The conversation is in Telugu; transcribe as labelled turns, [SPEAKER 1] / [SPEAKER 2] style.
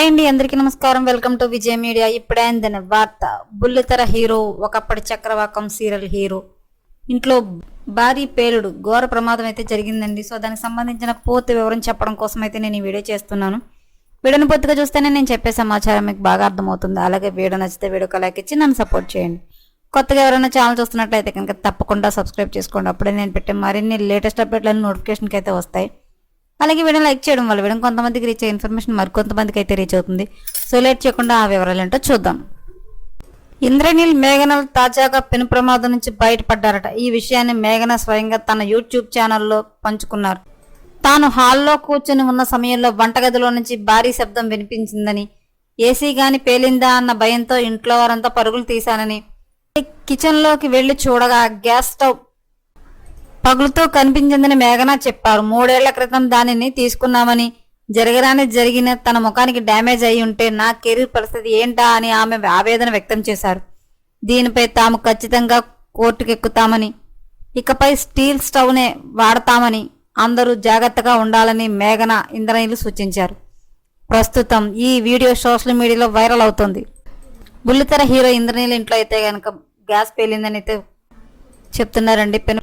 [SPEAKER 1] హాయ్ అండి అందరికీ నమస్కారం. Welcome to Vijay media. ఇప్పుడే అందిన వార్త బుల్లితెర హీరో ఒకప్పటి చక్రవాకం సీరియల్ హీరో. ఇంట్లో భారీ పేలుడు ఘోర ప్రమాదం అయితే జరిగిందండి. సో దానికి సంబంధించిన పూర్తి వివరం చెప్పడం కోసం అయితే నేను ఈ వీడియో చేస్తున్నాను. వీడియోని పూర్తిగా చూస్తేనే నేను చెప్పే సమాచారం మీకు బాగా అర్థమవుతుంది. అలాగే వీడియో నచ్చితే వీడియో లైక్ ఇచ్చి నన్ను సపోర్ట్ చేయండి. కొత్తగా ఎవరైనా ఛానల్ చూస్తున్నట్లయితే కనుక తప్పకుండా సబ్స్క్రైబ్ చేసుకోండి. అప్పుడే నేను పెట్టే మరిన్ని లేటెస్ట్ అప్డేట్లను నోటిఫికేషన్కి అయితే వస్తాయి. అలాగే వీడియో లైక్ చేయడం వల్ల వీడియో కొంతమందికి రీచ్ అయ్యే ఇన్ఫర్మేషన్ మరికొంతమందికి అయితే రీచ్ అవుతుంది. సో లేట్ చేయకుండా ఆ వివరాలు ఏంటో చూద్దాం. ఇంద్రనీల్ మేఘనల్ తాజాగా పెను ప్రమాదం నుంచి బయటపడ్డారట. ఈ విషయాన్ని మేఘన స్వయంగా తన యూట్యూబ్ ఛానల్లో పంచుకున్నారు. తాను హాల్లో కూర్చుని ఉన్న సమయంలో వంటగదిలో నుంచి భారీ శబ్దం వినిపించిందని ఏసీ గాని పేలిందా అన్న భయంతో ఇంట్లో వారంతా పరుగులు తీశానని కిచెన్లోకి వెళ్ళి చూడగా గ్యాస్ స్టవ్ పగులుతో కనిపించిందని మేఘన చెప్పారు. మూడేళ్ళ క్రితం దానిని తీసుకున్నామని జరగరాని జరిగిన తన ముఖానికి డ్యామేజ్ అయి ఉంటే నా కెరీర్ పరిస్థితి ఏంటా అని ఆమె ఆవేదన వ్యక్తం చేశారు. దీనిపై తాము ఖచ్చితంగా కోర్టుకెక్కుతామని ఇకపై స్టీల్ స్టవ్నే వాడతామని అందరూ జాగ్రత్తగా ఉండాలని మేఘన ఇంద్రనీలు సూచించారు. ప్రస్తుతం ఈ వీడియో సోషల్ మీడియాలో వైరల్ అవుతుంది. బుల్లితెర హీరో ఇంద్రనీల ఇంట్లో అయితే కనుక గ్యాస్ పేలిందని అయితే చెప్తున్నారండి పెను